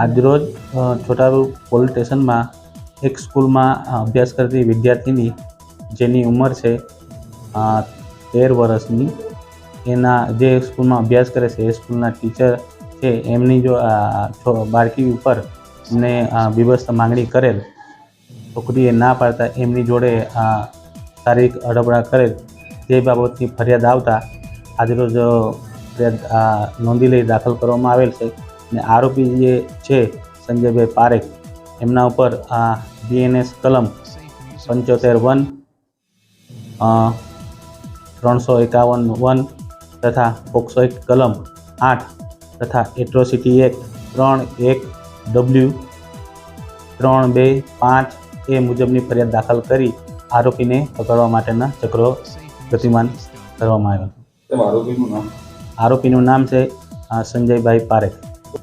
આજરોજ છોટાઉ પોલીસ સ્ટેશનમાં એક સ્કૂલમાં અભ્યાસ કરતી વિદ્યાર્થીની જેની ઉંમર છે તેર વર્ષની, એના જે સ્કૂલમાં અભ્યાસ કરે છે, એ સ્કૂલના ટીચર છે, એમની જો બાળકી ઉપર એમને બીભત્સ માંગણી કરેલ છોકરીએ ના પાડતા, એમની જોડે શારીરિક અડબડા કરેલ, તે બાબતની ફરિયાદ આવતા, આજરોજ ફરિયાદ નોંધી લઈ દાખલ કરવામાં આવેલ છે. અને આરોપી જે છે સંજયભાઈ પારેખ એમના ઉપર આ બીએનએસ કલમ પંચોતેર વન ત્રણસો એકાવન વન તથા પોક્સો એક કલમ આઠ તથા એટ્રોસિટી એક્ટ ત્રણ એક ડબલ્યુ ત્રણ બે પાંચ એ મુજબની ફરિયાદ દાખલ કરી આરોપીને પકડવા માટેના ચક્રો ગતિમાન કરવામાં આવ્યા. આરોપીનું નામ? છે સંજયભાઈ પારેખ.